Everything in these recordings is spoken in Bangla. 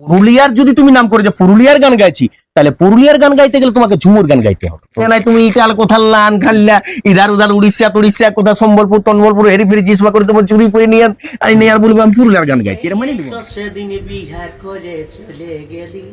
পুরুলিয়ার যদি তুমি নাম করে যে পুরুলিয়ার গান গাইছি তাহলে পুরুলিয়ার গান গাইতে গেলে তোমাকে ঝুমুর গান গাইতে হবে। সে নাই তুমি ইটাল কোথাল লান খাল্লা ইধার উধার উড়িষ্যা তুড়িষ্যা কোথা সম্বলপুর তন্বলপুর হেরি ফেরি জিসমা করে তোমার চুরি করে নিয়ে আমি নিয়ে আর বলব আমি পুরুলিয়ার গান গাইছি এটা মানে সেদিন বিহা করে চলে গেলি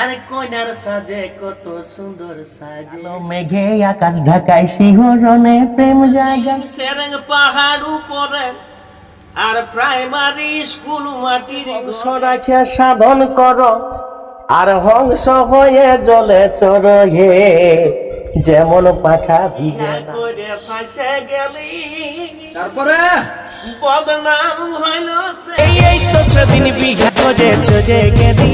আর কইনার সাজে কত সুন্দর সাজে। মেঘে আকাশ ঢাকায় শিহরণে প্রেম জায়গা সেরেং পাহাড় উপরে আর প্রাইমারি স্কুল মাটির রাখিয়া সাধন কর আর হংস হয়ে জলে চর হে যেমন পাখা ভিজে না। করে ফাঁসে গেলি। তারপরে? বদনাম হইল সে। এই তো সেদিন বিঘা করে চলে গেলি।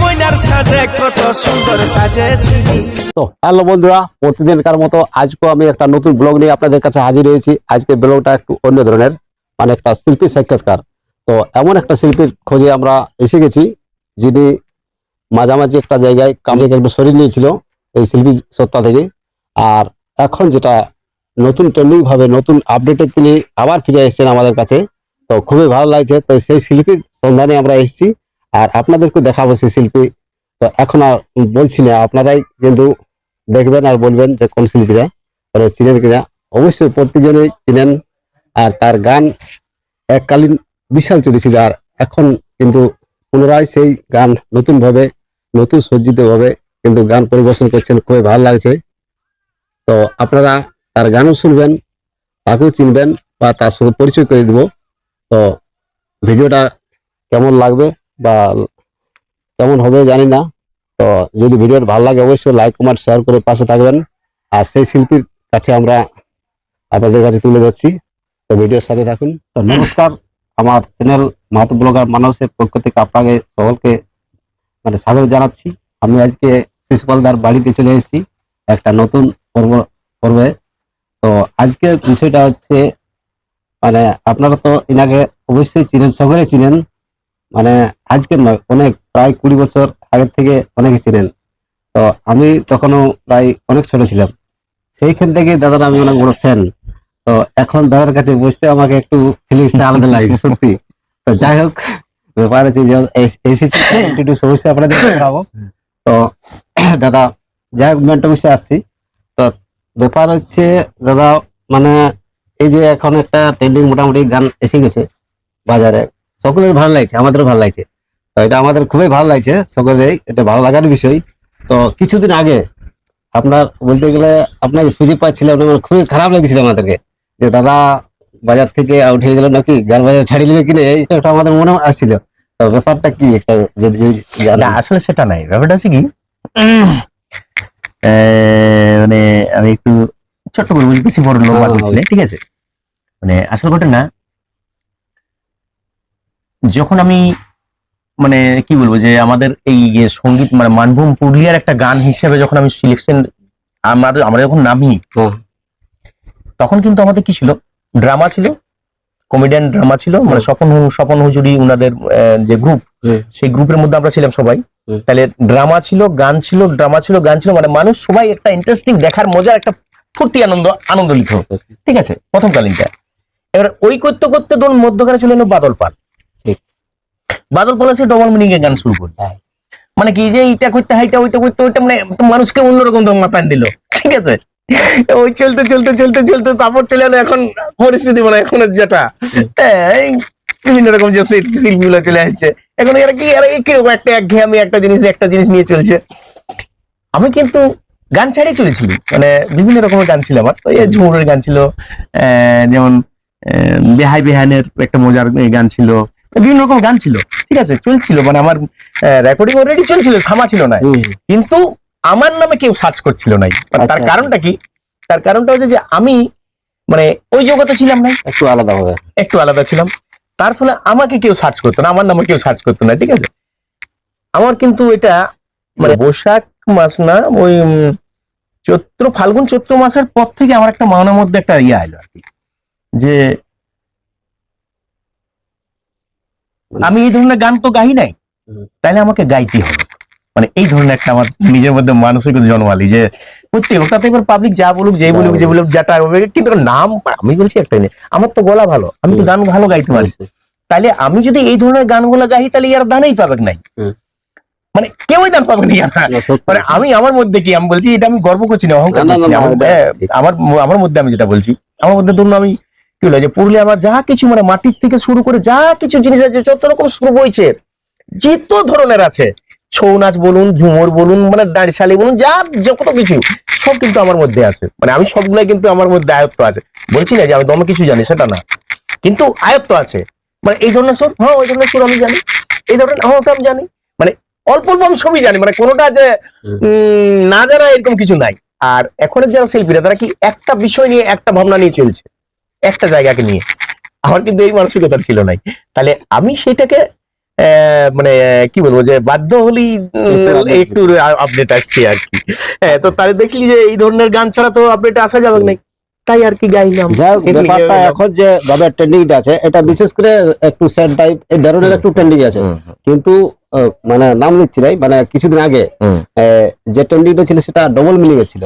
কইনার সাজে কত সুন্দর সাজেছিলি তো হ্যালো বন্ধুরা প্রতিদিনকার মতো আজকেও আমি একটা নতুন ব্লগ নিয়ে আপনাদের কাছে হাজির হয়েছি। আজকে ব্লগটা একটু অন্য ধরনের। মানে একটা শিল্পী সাক্ষাৎকার। তো এমন একটা শিল্পীর খোঁজে আমরা এসে গেছি, যিনি মাঝামাঝি একটা জায়গায় কামে একটু শরীর নিয়েছিল এই শিল্পী সত্তা থেকে। আর এখন যেটা নতুন ট্রেন্ডিং ভাবে, নতুন আপডেটে তিনি আবার ফিরে এসেছেন আমাদের কাছে। তো খুবই ভালো লাগছে। তো সেই শিল্পীর সন্ধানে আমরা এসেছি আর আপনাদেরকে দেখাবো সেই শিল্পী। তো এখন আর বলছি না, আপনারাই কিন্তু দেখবেন আর বলবেন যে কোন শিল্পীরা ওরা চিনেন কিনা। অবশ্যই প্রত্যেকজনই চিনেন আর তার গান এককালীন বিশাল চলেছিল আর এখন কিন্তু পুনরায় সেই গান নতুন ভাবে নতুন সজ্জিত ভাবে কিন্তু গান পরিবেশন করছেন। খুবই ভালো লাগছে। তো আপনারা তার গানও শুনবেন, তাকেও চিনবেন বা তার সঙ্গে পরিচয় করে দিব। তো ভিডিওটা কেমন লাগবে বা কেমন হবে জানি না। তো যদি ভিডিওটা ভালো লাগে অবশ্যই লাইক, কমেন্ট, শেয়ার করে পাশে থাকবেন। আর সেই শিল্পীর কাছে আমরা আপনাদের কাছে তুলে ধরছি। তো ভিডিওর সাথে থাকুন। তো নমস্কার, আমার চ্যানেল মাহাতো ব্লগার মানুষের পক্ষ থেকে আপনাকে সকলকে মানে স্বাগত জানাচ্ছি। আমি আজকে শিশুপালদার বাড়িতে চলে এসেছি, একটা নতুন পর্ব, পর্বে। তো আজকের বিষয়টা হচ্ছে মানে আপনারা তো এনাকে অবশ্যই চিনেন, সকলে চিনেন। মানে আজকের নয়, অনেক, প্রায় কুড়ি বছর আগের থেকে অনেকে ছিলেন তো আমি তখনও প্রায় অনেক ছোট ছিলাম। সেইখান থেকে দাদার আমি অনেক বড় ফ্যান তো এখন দাদার কাছে বসতে আমাকে একটু ফিলিংসটা আলাদা লাগছে, সত্যি। তো যাই হোক, ব্যাপার আছে যে এস- এসেছি একটু সমস্যা আপনাদের দেখাবো তো দাদা, যাই হোক মেন্টো বসে আসছি। তো ব্যাপার হচ্ছে, দাদা মানে এই যে এখন একটা ট্রেন্ডিং মোটামুটি গান এসে গেছে বাজারে। সকলের ভালো লাগছে, আমাদেরও ভালো লাগছে। তো এটা আমাদের খুবই ভালো লাগছে সকলেই এটা ভালো লাগার বিষয়। তো কিছুদিন আগে আপনার বলতে গেলে আপনার খুঁজে পাচ্ছিলাম মানে খুবই খারাপ লাগছিল আমাদেরকে। যে দাদা বাজার থেকে আউট হয়ে গেল নাকি? গান বাজার ছাড়িয়ে দিল কিনা? এইটা আমাদের মনে আসছিল। তো ব্যাপারটা কি? একটা যদি না আসলে সেটা নাই। ব্যাপারটা হচ্ছে কি? মানে আমি একটু ছোট্ট করে বলি বেশি বড় লম্বা করছি না, ঠিক আছে? মানে আসল ঘটনা যখন আমি মানে কি বলব যে আমাদের এই যে সংগীত মানে মানভূম পুরুলিয়ার একটা গান হিসেবে যখন আমি সিলেকশন আমার আমরা যখন নামি। তখন কিন্তু আমাদের কি ছিল? ড্রামা ছিল কমেডিয়ান ড্রামা ছিল মানে স্বপন স্বপন হুজুরি উনাদের যে গ্রুপ সেই গ্রুপের মধ্যে আমরা ছিলাম সবাই। তাহলে ড্রামা ছিল গান ছিল ড্রামা ছিল গান ছিল মানে মানুষ সবাই একটা ইন্টারেস্টিং দেখার মজার একটা ফুর্তি আনন্দ আনন্দ লিখত ঠিক আছে? প্রথম কালীনটা এবার ওই করতে করতে ধরুন মধ্যখানে চলে এলো বাদল পাল। বাদল পাল এসে ডবল মিনিং এর গান শুরু করল। হ্যাঁ। মানে কি যে এইটা করতে হাইটা ওইটা করতে ওইটা মানে মানুষকে অন্যরকম মাপান দিল। ঠিক আছে? ওই চলতে চলতে চলতে চলতে তারপর চলে এলো এখন পরিস্থিতি মানে এখন যেটা। এই বিভিন্ন রকম যে শিল্পী শিল্পীগুলো চলে আসছে। এখন এরা কি এরা কীরকম একটা একঘেয়েমি একটা জিনিস একটা জিনিস নিয়ে চলছে? আমি কিন্তু গান ছাড়িয়ে চলেছিল মানে বিভিন্ন রকমের গান ছিল আমার। তো এই ঝুমুরের গান ছিল আহ, যেমন বেহাই বেহানের একটা মজার গান ছিল বিভিন্ন রকম গান ছিল। ঠিক আছে চলছিল মানে আমার রেকর্ডিং অলরেডি চলছিল থামা ছিল না। কিন্তু আমার নামে কেউ সার্চ করছিল না মানে তার আচ্ছা। কারণটা কি? তার কারণটা হচ্ছে যে আমি মানে ওই জগতে ছিলাম না একটু আলাদা হবে একটু আলাদা ছিলাম। তার ফলে আমাকে কেউ সার্চ করতো না আমার নামে কেউ সার্চ করতো না ঠিক আছে? আমার কিন্তু এটা মানে বৈশাখ মাস না ওই চৈত্র ফাল্গুন চৈত্র মাসের পর থেকে আমার একটা মনের মধ্যে একটা ইয়ে আইলো আর কি। যে আমি এই ধরনের গান তো গাই নাই। তাহলে আমাকে গাইতে হবে। মানে এই ধরনের একটা আমার নিজের মধ্যে মানসিকতা জন্মালি যে প্রত্যেক তাতে এবার পাবলিক যা বলুক যে বলুক যে বলুক। যেটা হবে কিন্তু নাম আমি বলছি একটাই নেই আমার তো গলা ভালো আমি তো গান ভালো গাইতে পারি তাহলে আমি যদি এই ধরনের গানগুলো গাই তাহলে ইয়ার দানেই পাবে নাই মানে কেউই দান পাবে না। মানে আমি আমার মধ্যে কি আমি বলছি এটা আমি গর্ব করছি না অহংকার করছি না। আমার- হ্যাঁ। আমার আমার মধ্যে আমি যেটা বলছি আমার মধ্যে ধরুন আমি কি বলে যে পুরুলিয়া আমার যা কিছু মানে মাটির থেকে শুরু করে যা কিছু জিনিস আছে যত রকম সুর বইছে যত ধরনের আছে ছৌ নাচ বলুন, ঝুমুর বলুন মানে দাঁড়িশালি বলুন, যা যে কত কিছু, সব কিন্তু আমার মধ্যে আছে। মানে আমি সবগুলাই কিন্তু আমার মধ্যে আয়ত্ত আছে। বলছি না যে আমি দমে কিছু জানি, সেটা না। কিন্তু আয়ত্ত আছে। মানে এই ধরনের সুর হ্যাঁ ওই ধরনের সুর আমি জানি। এই ধরনের হ্যাঁ ওটা আমি জানি। মানে অল্প অল্প আমি সবই জানি। মানে কোনোটা যে না জানা এরকম কিছু নাই। আর এখনের যারা শিল্পীরা, তারা কি একটা বিষয় নিয়ে, একটা ভাবনা নিয়ে চলছে? একটা জায়গাকে নিয়ে। আমার কিন্তু এই মানসিকতা ছিল নাই। তাহলে আমি সেটাকে মানে কি বলব যে বাধ্য হলেই একটু আপডেট আসছে আর কি। তো তাহলে দেখলি যে এই ধরনের গান ছাড়া তো আপডেট আসা যাবে না তাই আর কি গাইলাম। ব্যাপারটা এখন যে ভাবে ট্রেন্ডিংটা আছে এটা বিশেষ করে একটু স্যাড টাইপ এই ধরনের একটু ট্রেন্ডিং আছে। কিন্তু মানে নাম নিচ্ছি নাই মানে কিছুদিন আগে যে ট্রেন্ডিংটা ছিল সেটা ডবল মিনিং এর ছিল।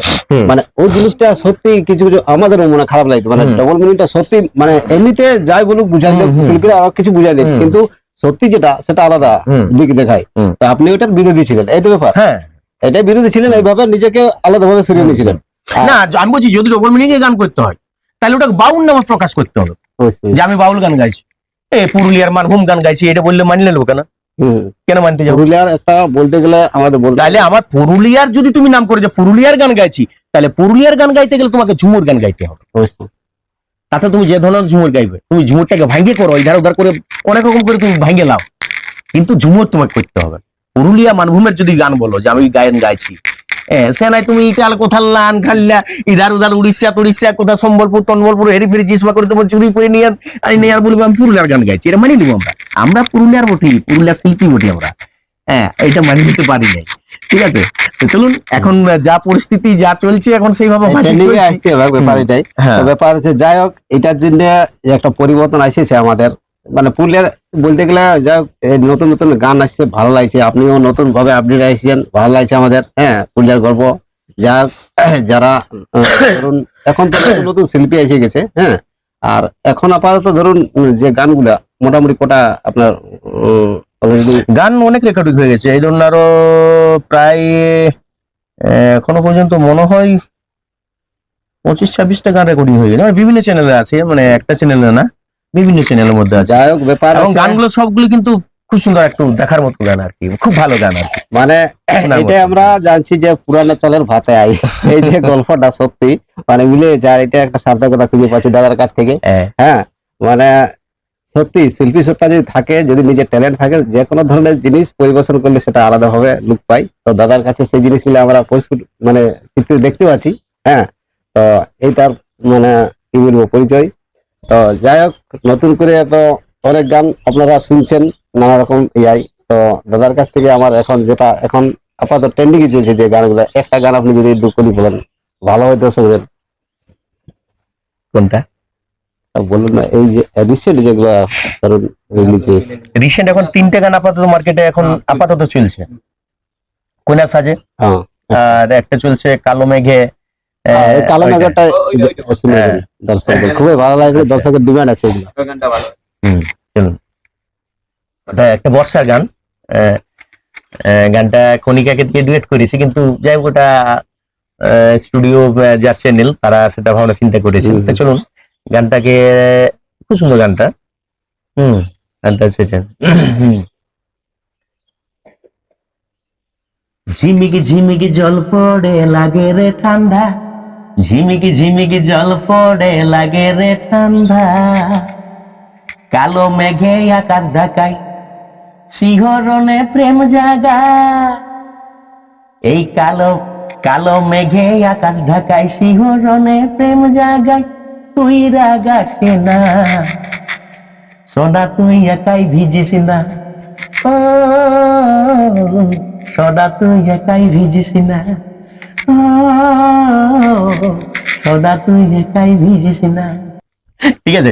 মানে ওই জিনিসটা সত্যি কিছু কিছু আমাদের মনে খারাপ লাগতো। মানে ডবল মিনিংটা সত্যি মানে এমনিতে যাই বলুক বুঝাই। শিল্পীরা আরও কিছু বুঝাই দেয়। কিন্তু সত্যি যেটা সেটা আলাদা। দিক দেখায়। তো আপনি ওটার বিরোধী ছিলেন এই তো ব্যাপার। হ্যাঁ। এটাই বিরোধী ছিলেন এইভাবে নিজেকে আলাদা ভাবে সরিয়ে নিয়েছিলেন। না আমি বলছি যদি ডবল মিনিং এ গান করতে হয় তাহলে ওটাকে বাউল নামে প্রকাশ করতে হবে। যে আমি বাউল গান গাইছি। এ পুরুলিয়ার মানভূম গান গাইছি এটা বললে মানলে নেব না। কেন মানতে যাব? পুরুলিয়ার একটা বলতে গেলে আমাদের বলতে তাহলে আমার পুরুলিয়ার যদি তুমি নাম করে যে পুরুলিয়ার গান গাইছি তাহলে পুরুলিয়ার গান গাইতে গেলে তোমাকে ঝুমুর গান গাইতে হবে। তাতে তুমি যে ধরনের ঝুমুর গাইবে, তুমি ঝুমুরটাকে ভাঙ্গে করো, ইধার উধার করে অনেক রকম করে তুমি ভাঙ্গে লাও কিন্তু ঝুমুর তোমাকে করতে হবে। পুরুলিয়া মানভূমের যদি গান বলো, যে আমি গায়ন গাইছি হ্যাঁ সে নাই তুমি ইটাল কোথাল লান খাল্লা, ইধার উধার উড়িষ্যা তুড়িষ্যা কোথা সম্বলপুর তন্বলপুর হেরি ফেরি জিসমা করে তোমার চুরি করে নিয়ে আর বলব আমি পুরুলিয়ার গান গাইছি। এটা মানিয়ে নিবো আমরা। আমরা পুরুলিয়ার বটি, পুরুলিয়ার শিল্পী বটি আমরা। হ্যাঁ এটা মানিয়ে নিতে পারি নাই। ঠিক আছে? তো চলুন এখন যা পরিস্থিতি যা চলছে এখন সেইভাবে। আসতে হবে ব্যাপার এটাই হ্যাঁ। ব্যাপার হচ্ছে যাই হোক এটার জন্য একটা পরিবর্তন আসছে আমাদের। মানে পুরুলিয়ার বলতে গেলে যাই হোক নতুন নতুন গান আসছে ভালো লাগছে। আপনিও নতুন ভাবে আপডেট আসছেন ভালো লাগছে আমাদের হ্যাঁ পুরুলিয়ার গল্প যা যারা ধরুন এখন তো নতুন নতুন শিল্পী এসে গেছে হ্যাঁ। আর এখন আপাতত ধরুন যে গানগুলা মোটামুটি কটা আপনার গান অনেক রেকর্ডিং হয়ে গেছে এই ধরুন আরও প্রায় এখনও পর্যন্ত মনে হয় পঁচিশ ছাব্বিশটা গান রেকর্ডিং হয়ে গেছে। মানে বিভিন্ন চ্যানেলে আছে মানে একটা চ্যানেলে না বিভিন্ন চ্যানেলের মধ্যে আছে। যাই হোক ব্যাপার এবং গানগুলো সবগুলো কিন্তু খুব সুন্দর একটু দেখার মতো গান আর কি খুব ভালো গান আর মানে এটা আমরা জানছি যে পুরানো চালের ভাতে আই। এই যে গল্পটা সত্যি মানে মিলে যায় এটা একটা সার্থকতা খুঁজে পাচ্ছি দাদার কাছ থেকে। হ্যাঁ, হ্যাঁ মানে সত্যি, শিল্পী সত্তা যদি থাকে, যদি নিজের ট্যালেন্ট থাকে, যে কোনো ধরনের জিনিস পরিবেশন করলে সেটা আলাদা ভাবে লুক পাই। তো দাদার কাছে সেই জিনিসগুলো আমরা মানে চিত্র দেখতে পাচ্ছি হ্যাঁ? তো এইটার মানে কি বলব, পরিচয়। তো যাই হোক, নতুন করে তো অনেক গান আপনারা শুনছেন, নানা রকম ইয়াই তো দাদার কাছ থেকে আমার এখন যেটা, এখন আপাতত ট্রেন্ডিং চলছে যে গানগুলো, একটা গান আপনি যদি দু কলি বলেন, ভালো হয়তো শুনবেন কোনটা? বলুন না এই যে রিসেন্ট যেগুলো ধরুন রিলিজ হয়েছে। রিসেন্ট এখন তিনটে গান আপাতত মার্কেটে এখন আপাতত চলছে। কোনা সাজে হ্যাঁ। আর একটা চলছে কালো মেঘে হ্যাঁ, কালো হ্যাঁ। দর্শকদের। খুবই ভালো লাগবে আচ্ছা। দর্শকের ডিমান্ড আছে এগুলো। হুম, চলুন। ওটা একটা বর্ষার গান। গানটা কণিকাকে দিয়ে ডুয়েট করেছি কিন্তু যাই হোক ওটা স্টুডিও যা চ্যানেল তারা সেটা ভাবনা চিন্তা করেছে। চলুন গানটাকে, খুব সুন্দর গানটা। হুম, গানটা সেটা। ঝিমিকি ঝিমিকি জল পড়ে লাগে রে ঠান্ডা। ঝিমিকি ঝিমিকি জল পড়ে লাগে রে ঠান্ডা। কালো মেঘে আকাশ ঢাকায় শিহরণে প্রেম জাগা। এই কালো কালো মেঘে আকাশ ঢাকায় শিহরণে প্রেম জাগায়। তুই রাগাছে না। সোনা তুই একাই ভিজিস না। ও সদা তুই একাই ভিজিস না। ও সদা তুই একাই ভিজিস না। ঠিক আছে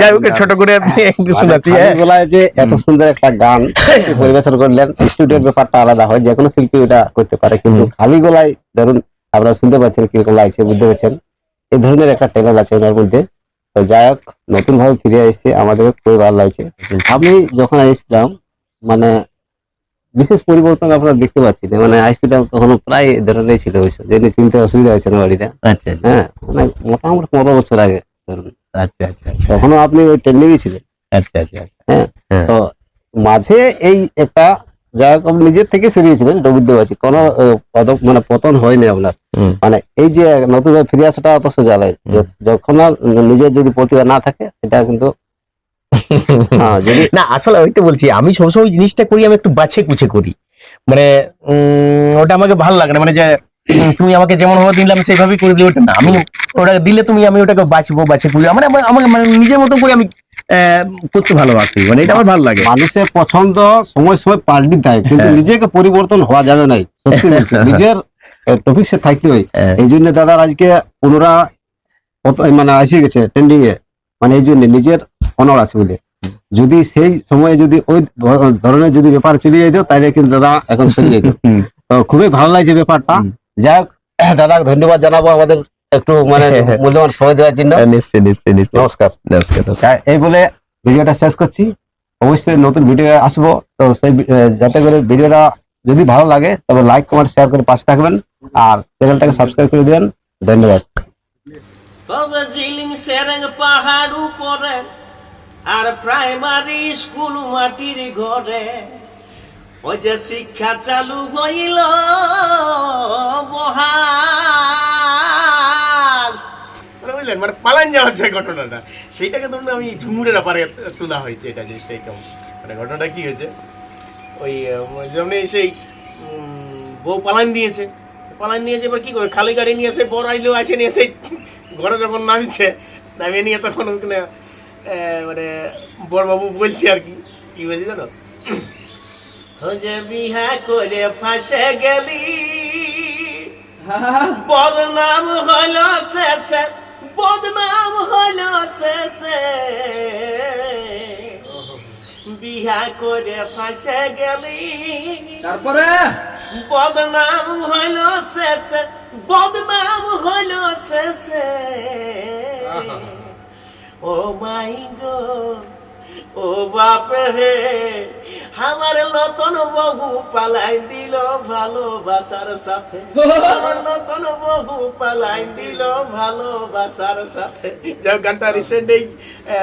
যাই হোক ছোট করে মানে শোনাচ্ছি হ্যাঁ। যে এত সুন্দর একটা গান পরিবেশন করলেন স্টুডিওর ব্যাপারটা আলাদা হয় যে কোনো শিল্পী এটা করতে পারে কিন্তু খালি গলায় ধরুন আপনারা শুনতে পাচ্ছেন কীরকম লাগছে বুঝতে পারছেন। এই ধরনের একটা ট্যালেন্ট আছে ওনার মধ্যে। তো যাই হোক নতুন ভাবে ফিরে এসেছে আমাদের খুবই ভালো লাগছে। আমি যখন এসেছিলাম মানে বিশেষ পরিবর্তন আপনারা দেখতে পাচ্ছি না। মানে আসছিলাম তখন প্রায় এ ধরনের ছিল ওইসব যে চিনতে অসুবিধা হয়েছে না বাড়িটা। আচ্ছা হ্যাঁ মানে মোটামুটি পনেরো বছর আগে। ধরুন আচ্ছা আচ্ছা আচ্ছা। তখনও আপনি ওই ট্রেন্ডিংয়ে ছিলেন। আচ্ছা আচ্ছা আচ্ছা। হ্যাঁ হ্যাঁ। তো মাঝে এই একটা যাই হোক আপনি নিজের থেকে সরিয়েছিলেন এটা বুঝতে পারছি। কোনো মানে পতন হয়নি আপনার। মানে এই যে নতুন ফিরে আসাটা অত সোজা নয় যখন নিজের যদি প্রতিভা না থাকে এটা কিন্তু হ্যাঁ, যদি না আসলে ওই তো বলছি আমি সবসময় জিনিসটা করি আমি একটু বাছে কুছে করি। মানে ওটা আমাকে ভালো লাগে না মানে যে তুমি আমাকে যেমন ভাবে দিলাম সেইভাবেই করে দিলে ওটা না। আমি ওটা দিলে তুমি আমি ওটাকে বাঁচবো বাছে করি মানে আমাকে মানে নিজের মতো করে আমি করতে ভালোবাসি মানে এটা আমার ভালো লাগে। মানুষের পছন্দ সময় সময় পাল্টি দেয় কিন্তু হ্যাঁ। নিজেকে পরিবর্তন হওয়া যাবে নাই। নিজের টপিক্সে থাকতে হয়। এই জন্য দাদার আজকে পুনরা মানে আসে গেছে ট্রেন্ডিং এ। মানে এই জন্য নিজের অনর আছে বলে। যদি সেই সময়ে যদি ওই ধরনের যদি ব্যাপার চলে যেত তাহলে কিন্তু দাদা এখন চলে যেত। তো খুবই ভালো লাগছে ব্যাপারটা। হোক দাদা ধন্যবাদ জানাব আমাদের একটু মানে মূল্যবান সময় দেওয়ার জন্য। হ্যাঁ, নিশ্চয়ই নিশ্চয়ই নিশ্চয়ই। নমস্কার। নমস্কার এই বলে ভিডিওটা শেষ করছি। অবশ্যই নতুন ভিডিও আসব তো সেই যাতে করে ভিডিওটা যদি ভালো লাগে তবে লাইক কমেন্ট শেয়ার করে পাশে থাকবেন। আর চ্যানেলটাকে সাবস্ক্রাইব করে দেবেন। ধন্যবাদ। তবে জিলিং সেরেং পাহাড় উপরে আর প্রাইমারি স্কুল মাটির ঘরে। ওই যে শিক্ষা চালু হইল মানে বুঝলেন? মানে পালান যাওয়ার যে ঘটনাটা। সেইটাকে ধরুন আমি ঝুমুরের ব্যাপারে তোলা হয়েছে এটা জিনিসটা এরকম মানে ঘটনাটা কি হয়েছে? ওই যেমন সেই বউ পালান দিয়েছে। পালান দিয়েছে এবার কি করে? খালি গাড়ি নিয়ে এসে বড় আইলেও আসে নিয়ে সেই ঘরে যখন নামছে নামিয়ে নিয়ে তখন ওখানে মানে বড়বাবু বলছে আর কি। কি বলছে জানো? ও যে বিহা করে ফাঁসে গেলি। বদনাম হলো শেষে। বদনাম হল শেষে। বিহা করে ফাঁসে গেলি। তারপরে? বদনাম হল শেষে বদনাম হল শেষে। ও মাই গো। ও বাপ হে আমার নতুন বহু পালাই দিল ভালোবাসার সাথে। আমার নতুন বহু পালাই দিল ভালোবাসার সাথে। যাও গানটা রিসেন্ট এই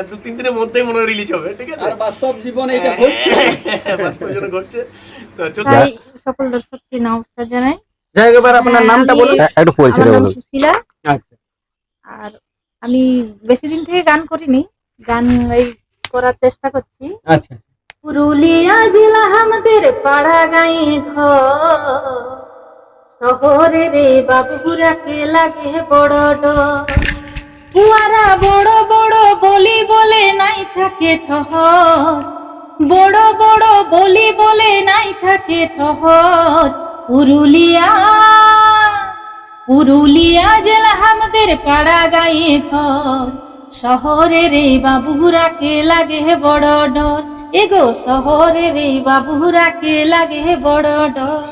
দু তিন দিনের মধ্যেই মনে রিলিজ হবে ঠিক আছে? আর বাস্তব জীবনে এটা ঘটছে। বাস্তব জন্য ঘটছে। তো চল তাই সকল দর্শককে নমস্কার জানাই। যাই হোক, এবার আপনার হ্যাঁ, নামটা বলুন। একটু পরিচয় বলুন। সুশীলা। আচ্ছা। আর আমি বেশি দিন থেকে গান করিনি। গান এই করার চেষ্টা করছি। আচ্ছা। পুরুলিয়া জেলা আমাদের পাড়া গাঁয়ে ঘর। শহরে রে বাবুরাকে লাগে বড় ডর। কুয়ারা বড় বড় বলি বলে নাই থাকে ঠহর। বড় বড় বলি বলে নাই থাকে ঠহর। পুরুলিয়া পুরুলিয়া জেলা আমাদের পাড়া গাঁয়ে ঘর। শহরে রে বাবুরাকে লাগে বড় ডর? এগো শহরে রে বাবুরাকে লাগে বড় ডর?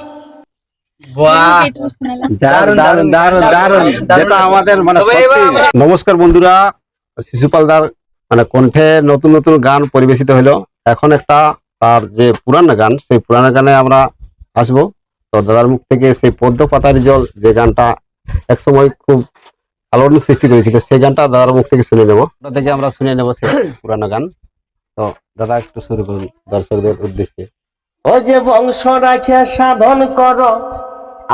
মানে নমস্কার বন্ধুরা শিশুপাল দার মানে কণ্ঠে নতুন নতুন গান পরিবেশিত হলো। এখন একটা তার যে পুরানো গান সেই পুরানো গানে আমরা আসব। তো দাদার মুখ থেকে সেই পদ্ম পাতার জল যে গানটা একসময় খুব আলোড়ন সৃষ্টি করেছিল সেই গানটা দাদার মুখ থেকে শুনে নেব। ওটা থেকে আমরা শুনে নেব সেই পুরানো গান। তো দাদা একটু শুরু করুন দর্শকদের উদ্দেশ্যে। ও যে বংশ রাখে সাধন কর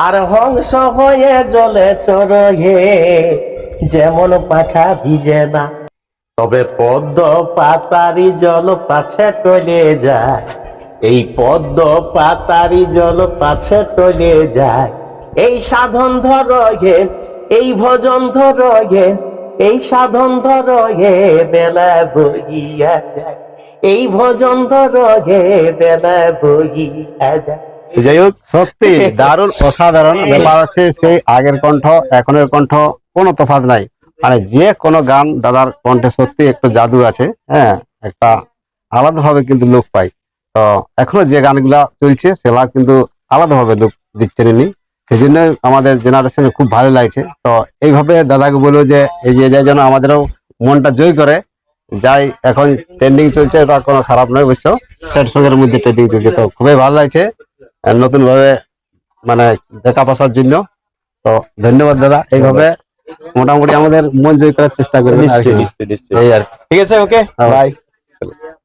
আর হংস হয়ে জলে চর হে যেমন পাখা ভিজে না। তবে পদ্ম পাতারি জল পাছে টলে যায় এই পদ্ম পাতারি জল পাছে টলে যায়। এই সাধন ধর হে এই ভজন ধর হে এই সাধন ধর হে বেলা যায়। এই ভজন ধর হে বেলা বইয়া যায়। যাই হোক, সত্যি দারুণ অসাধারণ ব্যাপার আছে, সেই আগের কণ্ঠ, এখনের কণ্ঠ, কোনো তফাৎ নাই। মানে যে কোনো গান দাদার কণ্ঠে সত্যি একটু জাদু আছে হ্যাঁ একটা আলাদাভাবে কিন্তু লোক পাই তো এখনও যে গানগুলা চলছে, সেগুলা কিন্তু আলাদাভাবে লোক দিচ্ছেন ইনি সেই জন্য আমাদের জেনারেশনে খুব ভালো লাগছে। তো এইভাবে দাদাকে বলব যে এগিয়ে যায় যেন আমাদেরও মনটা জয় করে। যাই এখন ট্রেন্ডিং চলছে এটা কোনো খারাপ নয় অবশ্য। সেট সঙ্গের মধ্যে ট্রেন্ডিং চলছে। তো খুবই ভালো লাগছে নতুন ভাবে মানে দেখা পাশার জন্য। তো ধন্যবাদ দাদা এইভাবে মোটামুটি আমাদের মন জয় করার চেষ্টা করবেন আর কি। নিশ্চয়ই নিশ্চয়ই নিশ্চয়ই। এই আর কি। ঠিক আছে ওকে হ্যাঁ। বাই